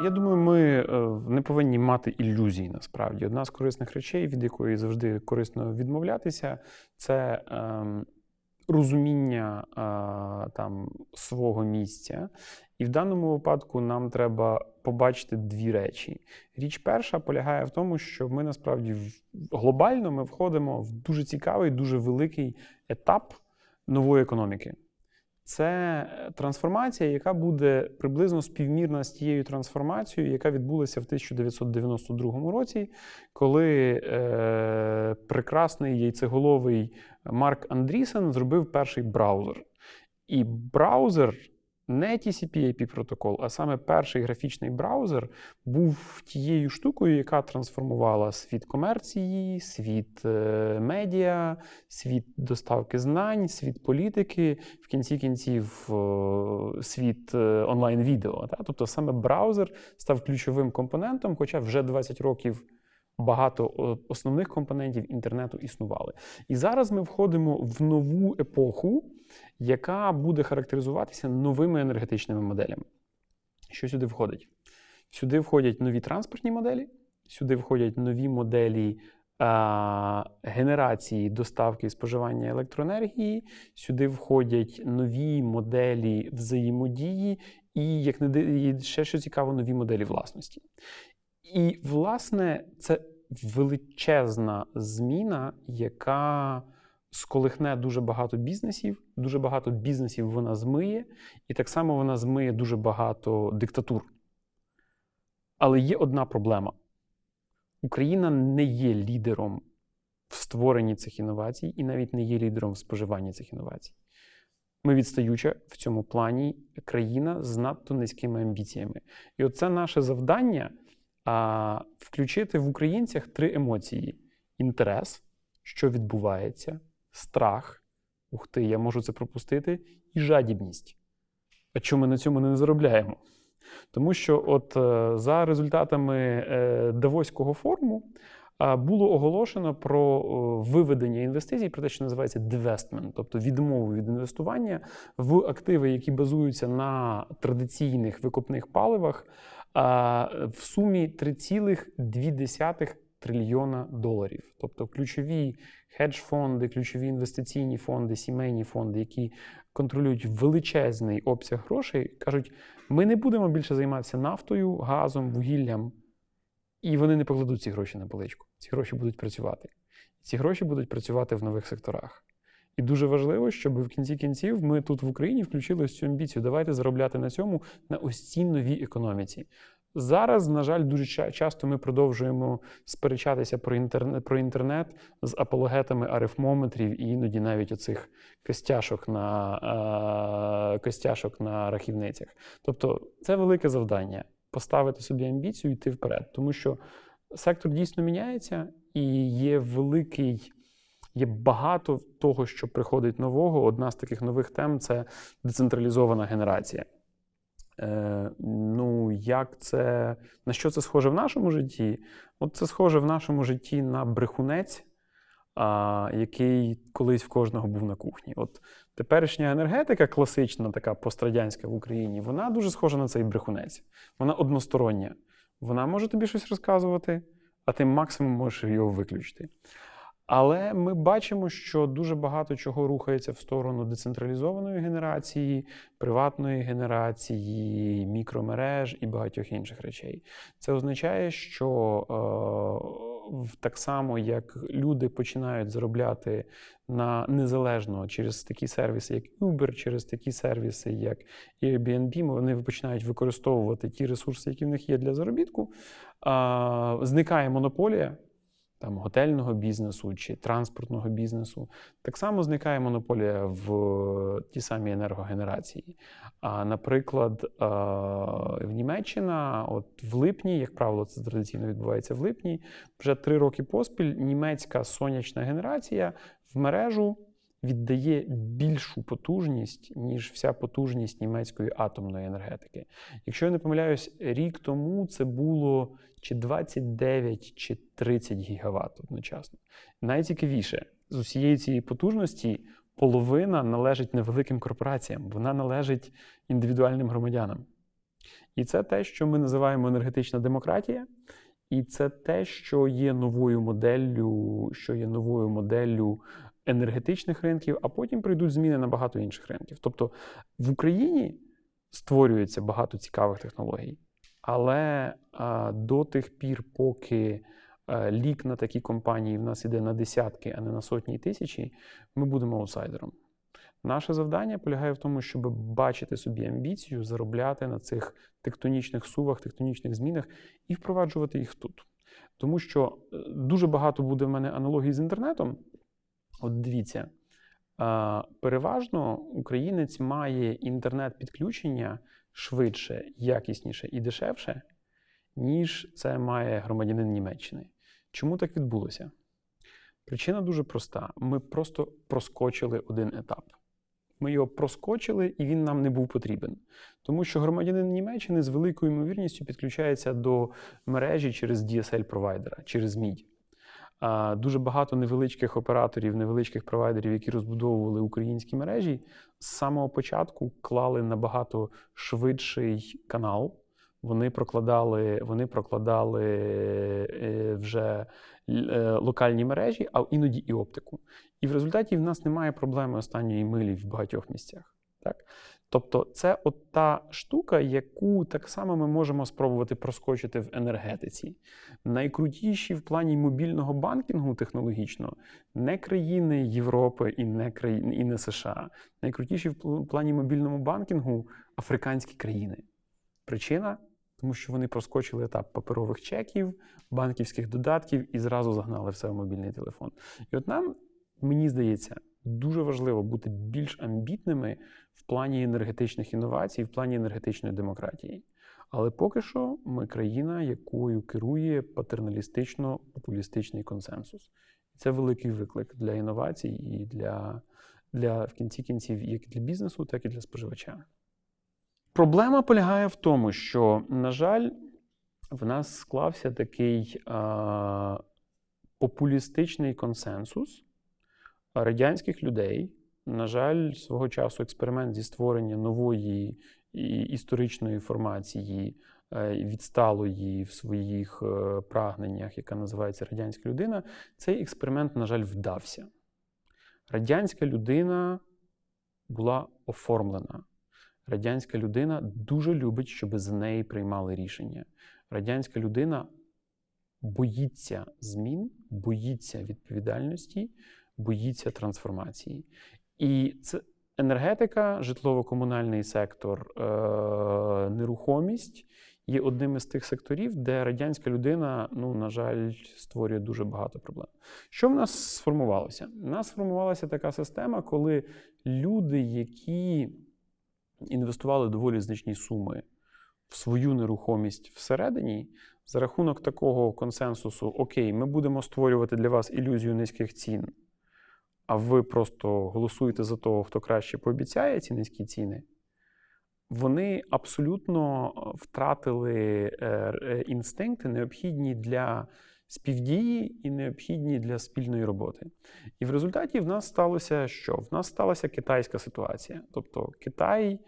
Я думаю, ми е, не повинні мати ілюзій насправді. Одна з корисних речей, від якої завжди корисно відмовлятися, це ем, розуміння е, там свого місця. І в даному випадку нам треба побачити дві речі. Річ перша полягає в тому, що ми насправді глобально ми входимо в дуже цікавий, дуже великий етап нової економіки. Це трансформація, яка буде приблизно співмірна з тією трансформацією, яка відбулася в 1992 році, коли е, прекрасний яйцеголовий Марк Андрісен зробив перший браузер. І браузер не TCP-IP протокол, а саме перший графічний браузер був тією штукою, яка трансформувала світ комерції, світ е, медіа, світ доставки знань, світ політики, в кінці кінців е, світ е, онлайн-відео. Тобто саме браузер став ключовим компонентом, хоча вже 20 років. Багато основних компонентів інтернету існували. І зараз ми входимо в нову епоху, яка буде характеризуватися новими енергетичними моделями. Що сюди входить? Сюди входять нові транспортні моделі, сюди входять нові моделі а, генерації доставки і споживання електроенергії, сюди входять нові моделі взаємодії, і, як не і ще що цікаво, нові моделі власності. І, власне, це величезна зміна, яка сколихне дуже багато бізнесів. Дуже багато бізнесів вона змиє, і так само вона змиє дуже багато диктатур. Але є одна проблема: Україна не є лідером в створенні цих інновацій і навіть не є лідером в споживанні цих інновацій. Ми відстаюча в цьому плані країна з надто низькими амбіціями. І оце наше завдання а, включити в українцях три емоції: інтерес, що відбувається, страх, ух ти, я можу це пропустити, і жадібність. А чому ми на цьому не заробляємо? Тому що, от е, за результатами е, Давоського форуму було оголошено про е, виведення інвестицій, про те, що називається divestment, тобто відмову від інвестування в активи, які базуються на традиційних викопних паливах, в сумі 3,2 трильйона доларів. Тобто ключові хедж-фонди, ключові інвестиційні фонди, сімейні фонди, які контролюють величезний обсяг грошей, кажуть: ми не будемо більше займатися нафтою, газом, вугіллям. І вони не покладуть ці гроші на поличку. Ці гроші будуть працювати. Ці гроші будуть працювати в нових секторах. І дуже важливо, щоб в кінці кінців ми тут в Україні включили ось цю амбіцію. Давайте заробляти на цьому на ось цій новій економіці. Зараз, на жаль, дуже часто ми продовжуємо сперечатися про інтернет, про інтернет з апологетами арифмометрів і іноді навіть оцих костяшок на, е, костяшок на рахівницях. Тобто, це велике завдання поставити собі амбіцію і йти вперед, тому що сектор дійсно міняється і є великий. Є багато того, що приходить нового. Одна з таких нових тем це децентралізована генерація. Е, ну, як це, на що це схоже в нашому житті? От це схоже в нашому житті на брехунець, а, який колись в кожного був на кухні. От теперішня енергетика, класична, така пострадянська в Україні, вона дуже схожа на цей брехунець. Вона одностороння. Вона може тобі щось розказувати, а ти максимум можеш його виключити. Але ми бачимо, що дуже багато чого рухається в сторону децентралізованої генерації, приватної генерації, мікромереж і багатьох інших речей. Це означає, що е, так само як люди починають заробляти на незалежно через такі сервіси, як Uber, через такі сервіси, як Airbnb, вони починають використовувати ті ресурси, які в них є для заробітку. е, Зникає монополія там, готельного бізнесу чи транспортного бізнесу. Так само зникає монополія в ті самі енергогенерації. А, наприклад, е, в Німеччина, от в липні, як правило, це традиційно відбувається в липні, вже три роки поспіль німецька сонячна генерація в мережу віддає більшу потужність, ніж вся потужність німецької атомної енергетики. Якщо я не помиляюсь, рік тому це було чи 29, чи 30 гігават одночасно. Найцікавіше, з усієї цієї потужності половина належить невеликим корпораціям, вона належить індивідуальним громадянам. І це те, що ми називаємо енергетична демократія, і це те, що є новою моделлю, що є новою моделлю енергетичних ринків, а потім прийдуть зміни на багато інших ринків. Тобто в Україні створюється багато цікавих технологій, але а, до тих пір, поки а, лік на такі компанії в нас іде на десятки, а не на сотні і тисячі, ми будемо аутсайдером. Наше завдання полягає в тому, щоб бачити собі амбіцію, заробляти на цих тектонічних сувах, тектонічних змінах і впроваджувати їх тут. Тому що е, дуже багато буде в мене аналогій з інтернетом. От дивіться, переважно українець має інтернет-підключення швидше, якісніше і дешевше, ніж це має громадянин Німеччини. Чому так відбулося? Причина дуже проста: ми просто проскочили один етап. Ми його проскочили, і він нам не був потрібен. Тому що громадянин Німеччини з великою ймовірністю підключається до мережі через DSL-провайдера, через MIDI. Дуже багато невеличких операторів, невеличких провайдерів, які розбудовували українські мережі, з самого початку клали набагато швидший канал. Вони прокладали, вони прокладали е, вже е, локальні мережі, а іноді і оптику. І в результаті в нас немає проблеми останньої милі в багатьох місцях. Так? Тобто, це от та штука, яку так само ми можемо спробувати проскочити в енергетиці. Найкрутіші в плані мобільного банкінгу технологічно не країни Європи і не країни і не США. Найкрутіші в плані мобільного банкінгу африканські країни. Причина тому що вони проскочили етап паперових чеків, банківських додатків і зразу загнали все в мобільний телефон. І от нам, мені здається, дуже важливо бути більш амбітними в плані енергетичних інновацій, в плані енергетичної демократії. Але поки що ми країна, якою керує патерналістично-популістичний консенсус. Це великий виклик для інновацій і для, для в кінці кінців як для бізнесу, так і для споживача. Проблема полягає в тому, що, на жаль, в нас склався такий а, популістичний консенсус радянських людей. На жаль, свого часу експеримент зі створення нової історичної формації, е, відсталої в своїх е, прагненнях, яка називається радянська людина, цей експеримент, на жаль, вдався. Радянська людина була оформлена. Радянська людина дуже любить, щоб за неї приймали рішення. Радянська людина боїться змін, боїться відповідальності, боїться трансформації. І це енергетика, житлово-комунальний сектор, е- нерухомість є одним із тих секторів, де радянська людина, ну, на жаль, створює дуже багато проблем. Що в нас сформувалося? У нас сформувалася така система, коли люди, які інвестували доволі значні суми в свою нерухомість всередині, за рахунок такого консенсусу: Окей, ми будемо створювати для вас ілюзію низьких цін, а ви просто голосуєте за того, хто краще пообіцяє ці низькі ціни. Вони абсолютно втратили е, інстинкти, необхідні для співдії і необхідні для спільної роботи. І в результаті в нас сталося що? В нас сталася китайська ситуація. Тобто Китай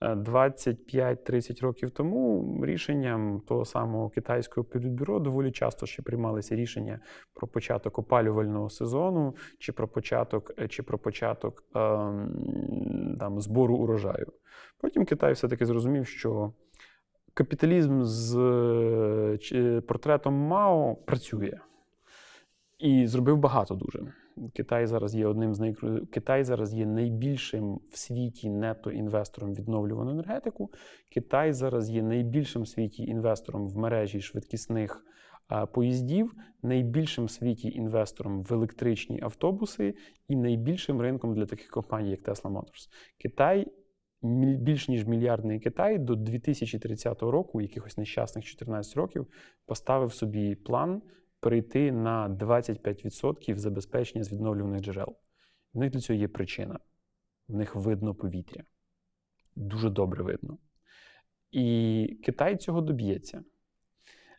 25-30 е, років тому рішенням того самого китайського політбюро доволі часто ще приймалися рішення про початок опалювального сезону, чи про початок е, чи про початок ем, там, збору урожаю. Потім Китай все-таки зрозумів, що капіталізм з е, портретом Мао працює і зробив багато дуже. Китай зараз є одним з най... Китай зараз є найбільшим в світі нето-інвестором відновлювану енергетику. Китай зараз є найбільшим в світі інвестором в мережі швидкісних поїздів, найбільшим в світі інвестором в електричні автобуси і найбільшим ринком для таких компаній, як Tesla Motors. Китай більш ніж мільярдний Китай до 2030 року, якихось нещасних 14 років, поставив собі план перейти на 25% забезпечення з відновлюваних джерел. В них для цього є причина. В них видно повітря. Дуже добре видно. І Китай цього доб'ється.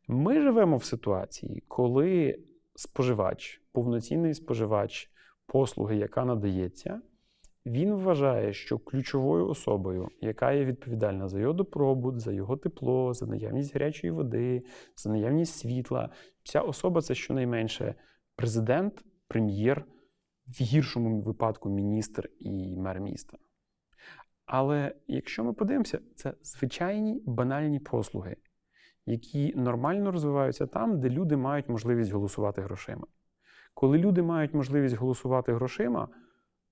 Ми живемо в ситуації, коли споживач, повноцінний споживач послуги, яка надається, Він вважає, що ключовою особою, яка є відповідальна за його добробут, за його тепло, за наявність гарячої води, за наявність світла, ця особа це щонайменше президент, прем'єр, в гіршому випадку міністр і мер міста. Але якщо ми подивимося, це звичайні банальні послуги, які нормально розвиваються там, де люди мають можливість голосувати грошима. Коли люди мають можливість голосувати грошима,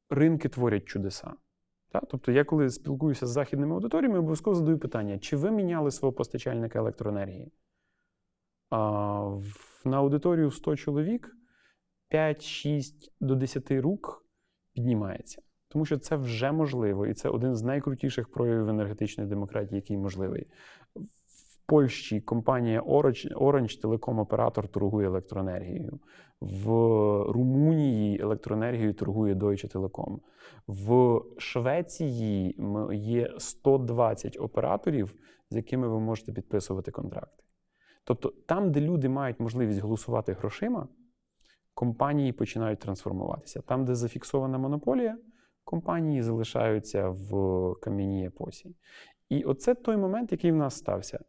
ринки творять чудеса. Так? Тобто, я коли спілкуюся з західними аудиторіями, обов'язково задаю питання: чи ви міняли свого постачальника електроенергії? А, на аудиторію в 100 чоловік 5-6 до 10 рук піднімається. Тому що це вже можливо, і це один з найкрутіших проявів енергетичної демократії, який можливий. Польщі компанія Orange, Orange телеком-оператор торгує електроенергією. В Румунії електроенергією торгує Deutsche Telekom. В Швеції є 120 операторів, з якими ви можете підписувати контракти. Тобто, там, де люди мають можливість голосувати грошима, компанії починають трансформуватися. Там, де зафіксована монополія, компанії залишаються в кам'яній епосі. І оце той момент, який в нас стався.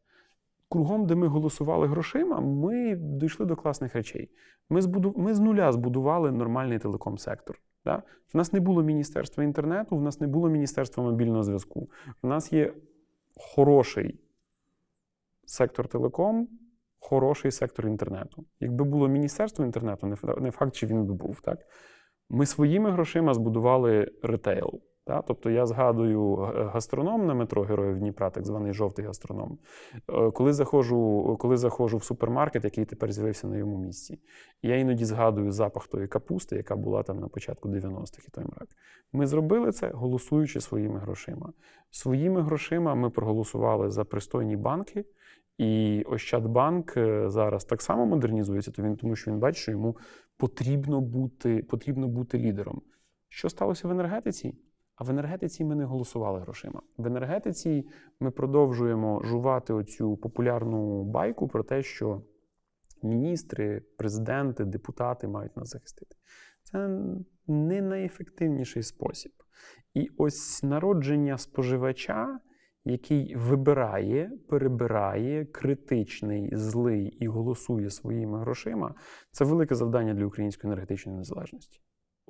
Кругом, де ми голосували грошима, ми дійшли до класних речей. Ми, збуду... ми з нуля збудували нормальний телеком-сектор. Да? В нас не було міністерства інтернету, в нас не було міністерства мобільного зв'язку. В нас є хороший сектор телеком, хороший сектор інтернету. Якби було міністерство інтернету, не факт, чи він би був. Так? Ми своїми грошима збудували ретейл. Так? Тобто я згадую гастроном на метро Героїв Дніпра, так званий жовтий гастроном. Е, Коли заходжу, коли заходжу в супермаркет, який тепер з'явився на йому місці, я іноді згадую запах тої капусти, яка була там на початку 90-х і той мрак. Ми зробили це, голосуючи своїми грошима. Своїми грошима ми проголосували за пристойні банки. І Ощадбанк е, зараз так само модернізується, то він тому, що він бачить, що йому потрібно бути, потрібно бути лідером. Що сталося в енергетиці? А в енергетиці ми не голосували грошима. В енергетиці ми продовжуємо жувати оцю популярну байку про те, що міністри, президенти, депутати мають нас захистити. Це не найефективніший спосіб. І ось народження споживача, який вибирає, перебирає, критичний, злий і голосує своїми грошима, це велике завдання для української енергетичної незалежності.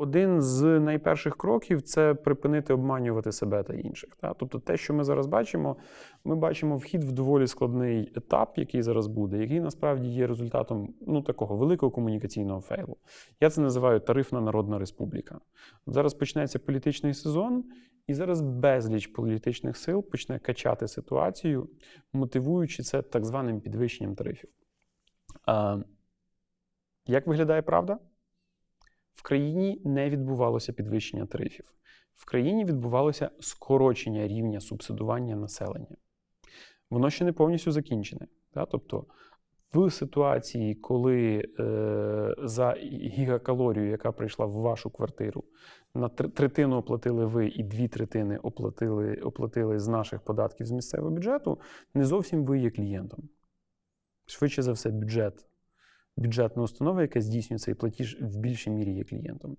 Один з найперших кроків це припинити обманювати себе та інших. Та? Тобто, те, що ми зараз бачимо, ми бачимо вхід в доволі складний етап, який зараз буде, який насправді є результатом ну, такого великого комунікаційного фейлу. Я це називаю тарифна народна республіка. Зараз почнеться політичний сезон, і зараз безліч політичних сил почне качати ситуацію, мотивуючи це так званим підвищенням тарифів. Як виглядає правда? В країні не відбувалося підвищення тарифів. В країні відбувалося скорочення рівня субсидування населення. Воно ще не повністю закінчене. Да? Тобто, в ситуації, коли е, за гігакалорію, яка прийшла в вашу квартиру, на третину оплатили ви і дві третини оплатили, оплатили з наших податків з місцевого бюджету, не зовсім ви є клієнтом. Швидше за все, бюджет бюджетна установа, яка здійснює цей платіж, в більшій мірі є клієнтом.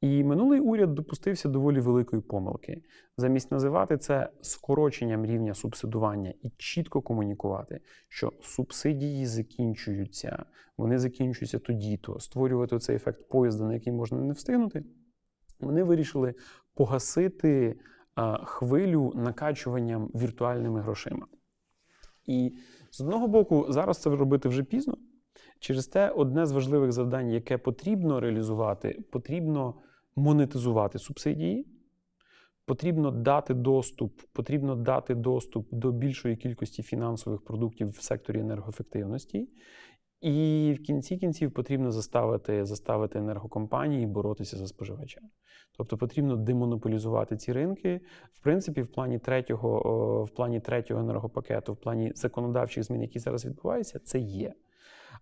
І минулий уряд допустився доволі великої помилки. Замість називати це скороченням рівня субсидування і чітко комунікувати, що субсидії закінчуються, вони закінчуються тоді-то, створювати цей ефект поїзда, на який можна не встигнути. Вони вирішили погасити хвилю накачуванням віртуальними грошима. І з одного боку, зараз це робити вже пізно. Через те, одне з важливих завдань, яке потрібно реалізувати, потрібно монетизувати субсидії, потрібно дати доступ, потрібно дати доступ до більшої кількості фінансових продуктів в секторі енергоефективності. І в кінці кінців потрібно заставити, заставити енергокомпанії боротися за споживача. Тобто потрібно демонополізувати ці ринки. В принципі, в плані третього, в плані третього енергопакету, в плані законодавчих змін, які зараз відбуваються, це є.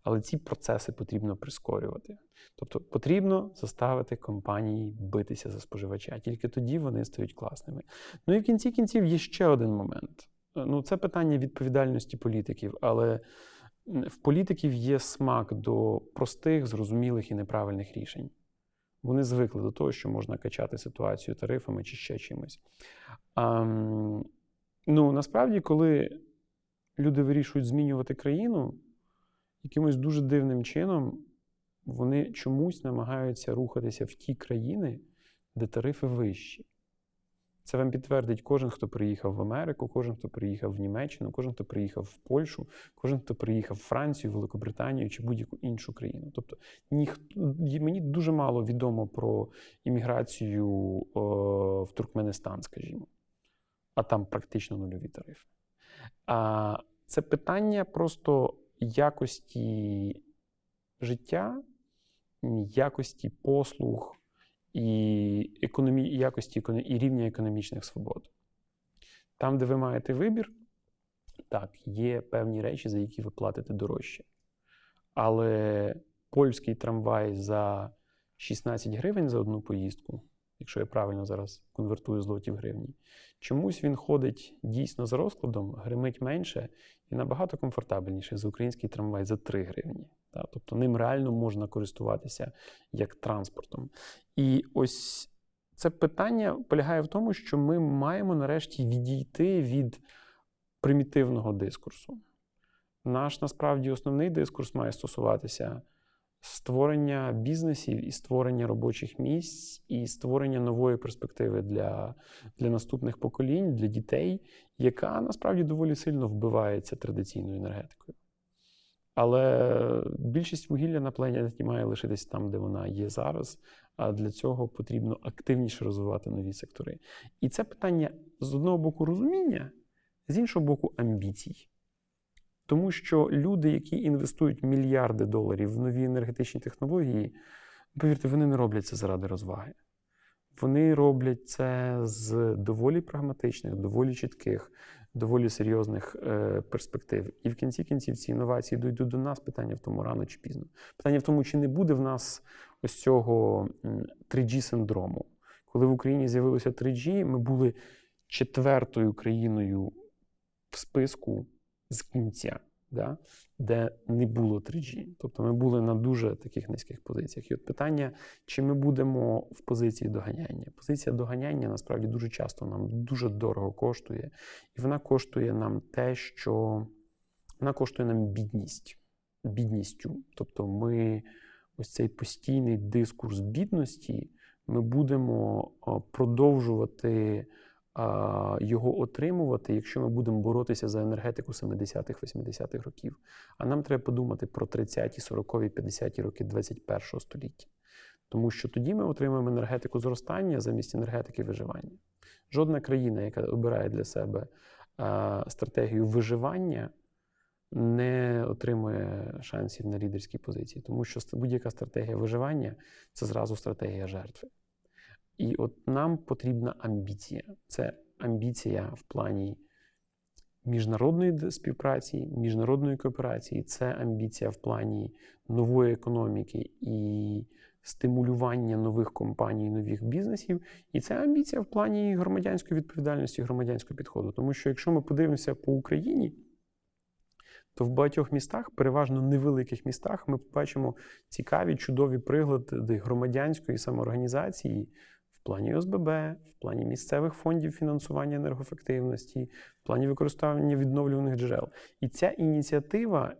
Але ці процеси потрібно прискорювати. Тобто потрібно заставити компанії битися за споживача. Тільки тоді вони стають класними. Ну і в кінці кінців є ще один момент. Ну, це питання відповідальності політиків, але в політиків є смак до простих, зрозумілих і неправильних рішень. Вони звикли до того, що можна качати ситуацію тарифами чи ще чимось. А, ну, насправді, коли люди вирішують змінювати країну, якимось дуже дивним чином вони чомусь намагаються рухатися в ті країни, де тарифи вищі. Це вам підтвердить кожен, хто приїхав в Америку, кожен, хто приїхав в Німеччину, кожен, хто приїхав в Польщу, кожен, хто приїхав в Францію, Великобританію чи будь-яку іншу країну. Тобто ніхто мені дуже мало відомо про імміграцію о, в Туркменистан, скажімо, а там практично нульові тарифи. А це питання просто якості життя, якості послуг і економі... якості і рівня економічних свобод. Там, де ви маєте вибір, так, є певні речі, за які ви платите дорожче. Але польський трамвай за 16 гривень за одну поїздку, якщо я правильно зараз конвертую злоті в гривні, чомусь він ходить дійсно за розкладом, гримить менше і набагато комфортабельніше за український трамвай за 3 гривні. Та, тобто ним реально можна користуватися як транспортом. І ось це питання полягає в тому, що ми маємо нарешті відійти від примітивного дискурсу. Наш насправді основний дискурс має стосуватися створення бізнесів і створення робочих місць, і створення нової перспективи для, для наступних поколінь, для дітей, яка насправді доволі сильно вбивається традиційною енергетикою. Але більшість вугілля на планеті має лишитись там, де вона є зараз. А для цього потрібно активніше розвивати нові сектори. І це питання з одного боку розуміння, з іншого боку, амбіцій. Тому що люди, які інвестують мільярди доларів в нові енергетичні технології, повірте, вони не роблять це заради розваги. Вони роблять це з доволі прагматичних, доволі чітких, доволі серйозних е, перспектив. І в кінці кінців ці інновації дійдуть до нас. Питання в тому рано чи пізно. Питання в тому, чи не буде в нас ось цього 3G-синдрому. Коли в Україні з'явилося 3G, ми були четвертою країною в списку з кінця, да, де не було 3G. Тобто ми були на дуже таких низьких позиціях. І от питання, чи ми будемо в позиції доганяння. Позиція доганяння насправді дуже часто нам дуже дорого коштує, і вона коштує нам те, що вона коштує нам бідність, бідністю. Тобто, ми ось цей постійний дискурс бідності, ми будемо продовжувати його отримувати, якщо ми будемо боротися за енергетику 70-х, 80-х років. А нам треба подумати про 30-ті, 40-ві, 50-ті роки 21-го століття. Тому що тоді ми отримаємо енергетику зростання замість енергетики виживання. Жодна країна, яка обирає для себе стратегію виживання, не отримує шансів на лідерській позиції, тому що будь-яка стратегія виживання це зразу стратегія жертви. І от нам потрібна амбіція. Це амбіція в плані міжнародної співпраці, міжнародної кооперації, це амбіція в плані нової економіки і стимулювання нових компаній, нових бізнесів. І це амбіція в плані громадянської відповідальності, громадянського підходу. Тому що якщо ми подивимося по Україні, то в багатьох містах, переважно невеликих містах, ми побачимо цікаві, чудові приклади громадянської самоорганізації плані ОСББ, в плані місцевих фондів фінансування енергоефективності, в плані використання відновлюваних джерел. І ця ініціатива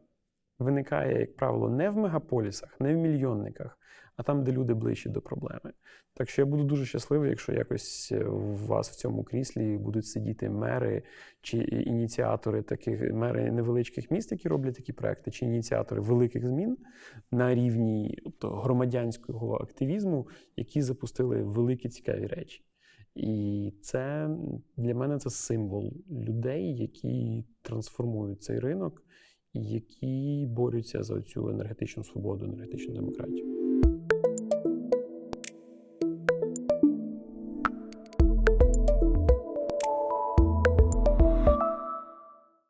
виникає, як правило, не в мегаполісах, не в мільйонниках, а там, де люди ближчі до проблеми. Так що я буду дуже щасливий, якщо якось у вас в цьому кріслі будуть сидіти мери чи ініціатори таких мери невеличких міст, які роблять такі проекти, чи ініціатори великих змін на рівні тобто, громадянського активізму, які запустили великі цікаві речі. І це для мене це символ людей, які трансформують цей ринок які борються за цю енергетичну свободу, енергетичну демократію.